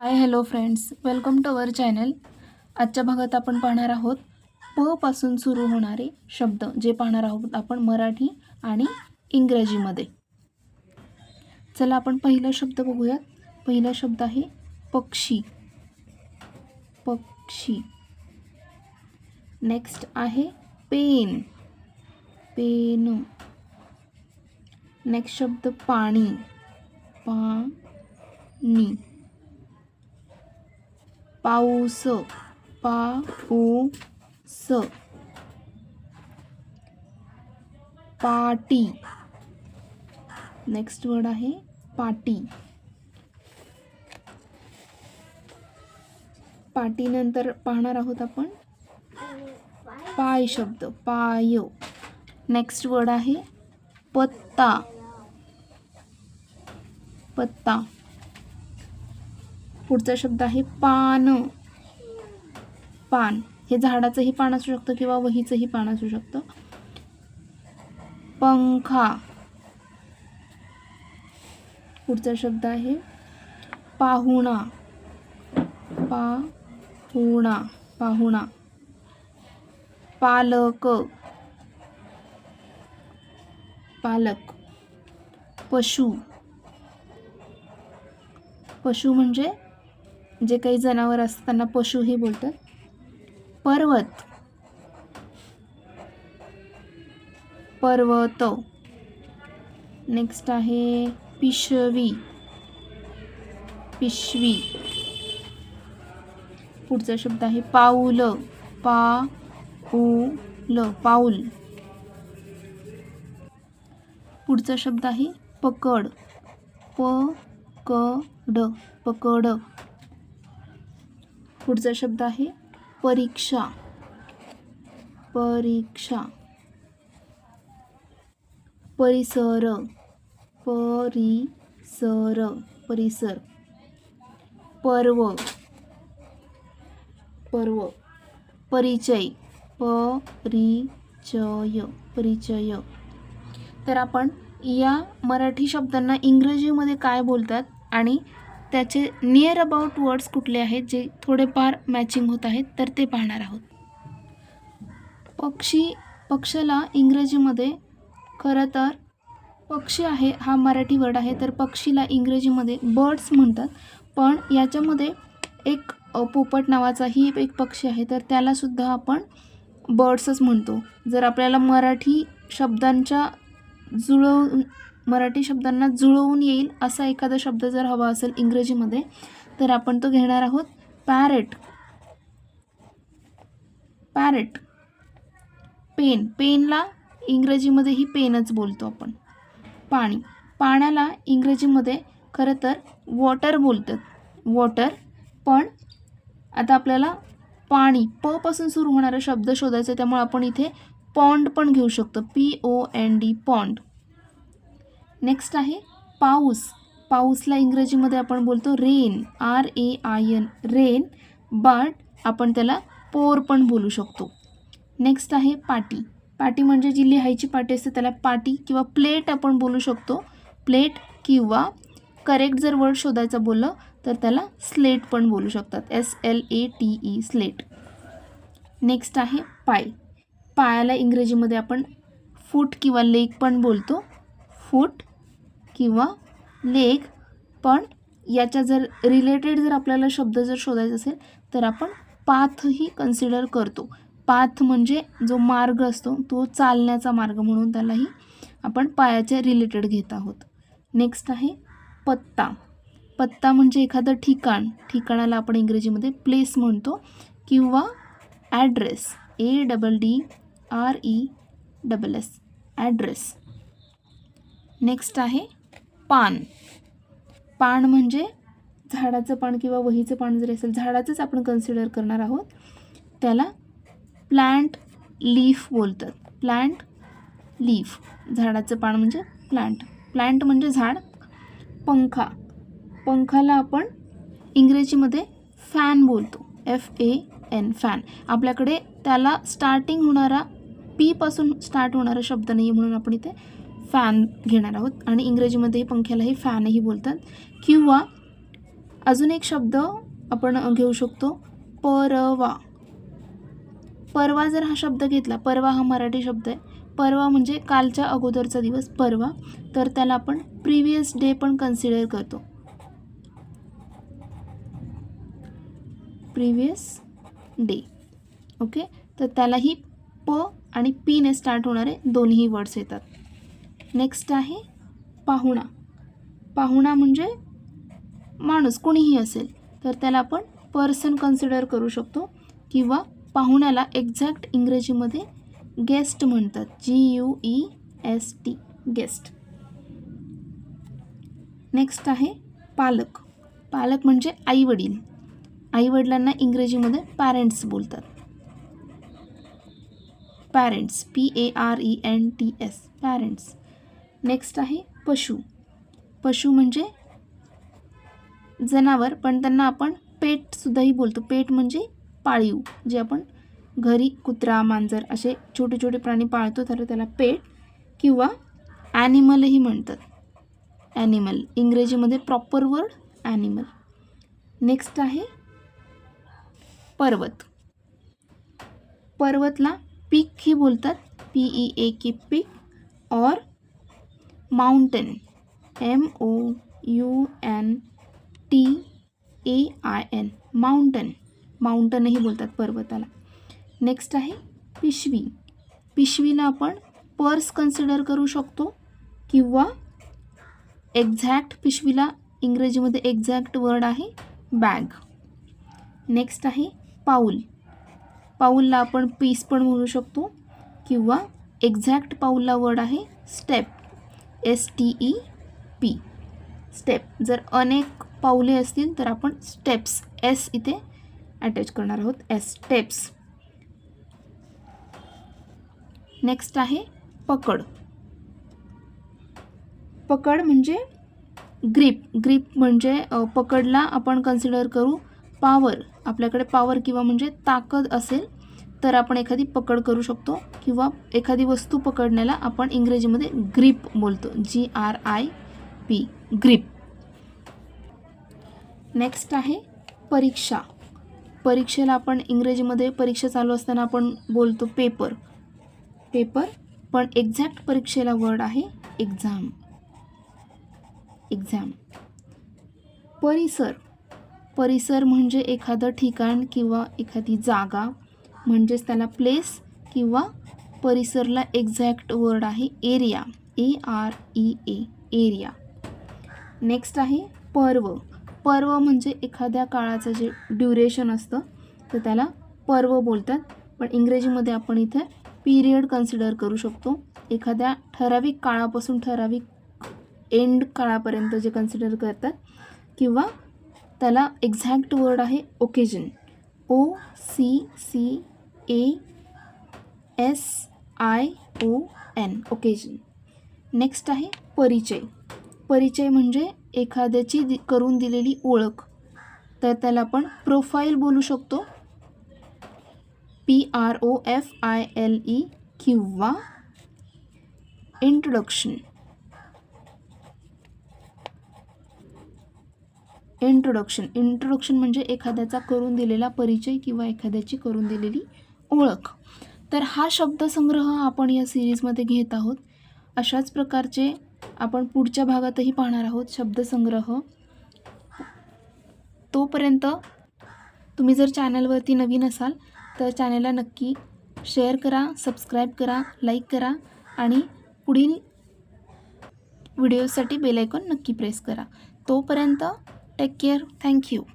Hi hello friends welcome to our channel आजच्या भागात आपण पाहणार आहोत प पासून सुरू होणारे शब्द जे पाहणार आहोत आपण मराठी आणि इंग्रजीमध्ये. चला आपण पहिला शब्द बघूयात. पहिला शब्द आहे पक्षी. पक्षी. नेक्स्ट आहे पेन. पेन. नेक्स्ट शब्द पाणी. पाणी पाऊस पाऊस पाटी. नेक्स्ट वर्ड आहे पाटी. पाटीनंतर पाहणार आहोत आपण? पाय शब्द पाय. नेक्स्ट वर्ड आहे पत्ता. पत्ता. पुढचा शब्द आहे पान. पान. हे झाडाचंही पान असू शकतं किंवा वहीचंही पान असू शकतं. पंखा. पुढचा शब्द आहे पाहुणा. पाहुणा. पाहुणा. पालक. पालक. पशु. पशु म्हणजे जे काही जनावर असतात त्यांना पशुही बोलतात. पर्वत. पर्वत. नेक्स्ट आहे पिशवी. पिशवी. पुढचा शब्द आहे पाऊल. पा उ ल पाऊल. पुढचा शब्द आहे पकड. प क ड पकड. पुढचा शब्द आहे परीक्षा. परीक्षा. परिसर. परिसर. परिसर. पर्व. पर्व. परिचय. परिचय. परिचय. तर आपण या मराठी शब्दांना इंग्रजीमध्ये काय बोलतात आणि त्याचे नियर अबाउट वर्ड्स कुठले आहेत जे थोडेफार मॅचिंग होत आहेत तर ते पाहणार आहोत. पक्षी पक्षाला इंग्रजीमध्ये खरं तर पक्षी आहे हा मराठी वर्ड आहे तर पक्षीला इंग्रजीमध्ये बर्ड्स म्हणतात. पण याच्यामध्ये एक पोपट नावाचाही एक पक्षी आहे तर त्यालासुद्धा आपण बर्ड्सच म्हणतो. जर आपल्याला मराठी शब्दांच्या जुळवून मराठी शब्दांना जुळवून येईल असा एखादा शब्द जर हवा असेल इंग्रजीमध्ये तर आपण तो घेणार आहोत पॅरेट पॅरेट पेन पेनला इंग्रजीमध्येही पेनच बोलतो आपण. पाणी. पाण्याला इंग्रजीमध्ये खरं तर वॉटर बोलतात. वॉटर पण आता आपल्याला पाणी प पासून सुरू होणारा शब्द शोधायचा आहे, त्यामुळे आपण इथे पॉन्ड पण घेऊ शकतो. P O N D pond next आहे पाऊस. पाऊसला इंग्रजीमध्ये आपण बोलतो rain R A I N rain but आपण त्याला पोर पण बोलू शकतो. नेक्स्ट आहे पाटी. पाटी म्हणजे जी लिहायची पाटी असते त्याला पाटी किंवा प्लेट आपण बोलू शकतो. प्लेट किंवा करेक्ट जर वर्ड शोधायचं बोललं तर त्याला स्लेट पण बोलू शकतात. S L A T E slate next आहे पाय. पायाला इंग्रजीमध्ये आपण फूट किंवा लेग पण बोलतो. फूट किंवा लेख पण याच्या जर रिलेटेड जर आपल्याला शब्द जर शोधायचा असेल तर आपण पाथही कन्सिडर करतो. पाथ म्हणजे जो मार्ग असतो तो चालण्याचा मार्ग म्हणून त्यालाही आपण पायाच्या रिलेटेड घेत आहोत. नेक्स्ट आहे पत्ता. पत्ता म्हणजे एखादं ठिकाण. ठिकाणाला आपण इंग्रजीमध्ये प्लेस म्हणतो किंवा address A double D R E double S address next आहे पान. पान म्हणजे झाडाचं पान किंवा वहीचं पान जर असेल झाडाचंच आपण कन्सिडर करणार आहोत. त्याला प्लांट लीफ बोलतात. प्लांट लीफ झाडाचं पान म्हणजे प्लांट प्लांट म्हणजे झाड. पंखा. पंखाला आपण इंग्रजीमध्ये फॅन बोलतो. एफ ए एन फॅन आपल्याकडे त्याला स्टार्टिंग होणारा पीपासून स्टार्ट होणारा शब्द नाही म्हणून आपण इथे फॅन घेणार आहोत. आणि इंग्रजीमध्ये पंख्यालाही फॅनही बोलतात. किंवा अजून एक शब्द आपण घेऊ शकतो. परवा. परवा जर हा शब्द घेतला परवा हा मराठी शब्द आहे. परवा म्हणजे कालच्या अगोदरचा दिवस परवा. तर त्याला आपण प्रिव्हियस डे पण कन्सिडर करतो. प्रिव्हियस डे ओके तर त्यालाही प आणि पीने स्टार्ट होणारे दोन्ही वर्ड्स येतात. नेक्स्ट आहे पाहुणा. पाहुणा म्हणजे माणूस कोणीही असेल तर त्याला आपण पर्सन कन्सिडर करू शकतो किंवा पाहुण्याला एक्झॅक्ट इंग्रजीमध्ये गेस्ट म्हणतात. G U E S T guest next आहे पालक. पालक म्हणजे आईवडील. आईवडिलांना इंग्रजीमध्ये पॅरेंट्स बोलतात. Parents P A R E N T S parents next आहे पशु. पशु म्हणजे जनावर पण त्यांना आपण पेटसुद्धाही बोलतो. पेट म्हणजे पाळीव जे आपण घरी कुत्रा मांजर असे छोटे छोटे प्राणी पाळतो तर त्याला पेट किंवा ॲनिमलही म्हणतात. ॲनिमल इंग्रजीमध्ये प्रॉपर वर्ड ॲनिमल नेक्स्ट आहे पर्वत. पर्वतला पीकही बोलतात. P E A K peak or mountain M O U N T A I N mountain माउंटनही बोलतात पर्वताला. नेक्स्ट आहे पिशवी. पिशवीला आपण पर्स कन्सिडर करू शकतो किंवा एक्झॅक्ट पिशवीला इंग्रजीमध्ये एक्झॅक्ट वर्ड आहे बॅग नेक्स्ट आहे पाऊल. पाऊलला आपण पीस पण म्हणू शकतो किंवा एक्झॅक्ट पाऊलला वर्ड आहे step S T E P step जर अनेक पाऊले असतील तर आपण स्टेप्स एस इथे अटॅच करणार आहोत. एस स्टेप्स नेक्स्ट आहे पकड. पकड म्हणजे ग्रीप ग्रीप म्हणजे पकडला आपण कन्सिडर करू पावर आपल्याकडे पावर किंवा म्हणजे ताकद असेल तर आपण एखादी पकड करू शकतो किंवा एखादी वस्तू पकडण्याला आपण इंग्रजीमध्ये ग्रीप बोलतो. G R I P grip next आहे परीक्षा. परीक्षेला आपण इंग्रजीमध्ये परीक्षा चालू असताना आपण बोलतो पेपर पेपर पण एक्झॅक्ट परीक्षेला वर्ड आहे एक्झाम एक्झाम परिसर. परिसर म्हणजे एखादं ठिकाण किंवा एखादी जागा म्हणजेच त्याला प्लेस किंवा परिसरला एक्झॅक्ट वर्ड आहे area A R E A area next आहे पर्व. पर्व म्हणजे एखाद्या काळाचं जे ड्युरेशन असतं तर त्याला पर्व बोलतात. पण इंग्रजीमध्ये आपण इथे पिरियड कन्सिडर करू शकतो. एखाद्या ठराविक काळापासून ठराविक एंड काळापर्यंत जे कन्सिडर करतात किंवा त्याला एक्झॅक्ट वर्ड आहे occasion O C C A S I O N. Occasion next आहे परिचय. परिचय म्हणजे एखाद्याची दि करून दिलेली ओळख. तर त्याला आपण प्रोफाईल बोलू शकतो. P R O F I L E किंवा इंट्रोडक्शन इंट्रोडक्शन इंट्रोडक्शन म्हणजे एखाद्याचा करून दिलेला परिचय किंवा एखाद्याची करून दिलेली ओळख. तर हा शब्दसंग्रह आपण या सिरीजमध्ये घेत आहोत. अशाच प्रकारचे आपण पुढच्या भागातही पाहणार आहोत शब्दसंग्रह. तोपर्यंत तुम्ही जर चॅनलवरती नवीन असाल तर चॅनलला नक्की शेअर करा सबस्क्राईब करा लाईक करा आणि पुढील व्हिडिओसाठी बेलायकॉन नक्की प्रेस करा. तोपर्यंत Take care. Thank you.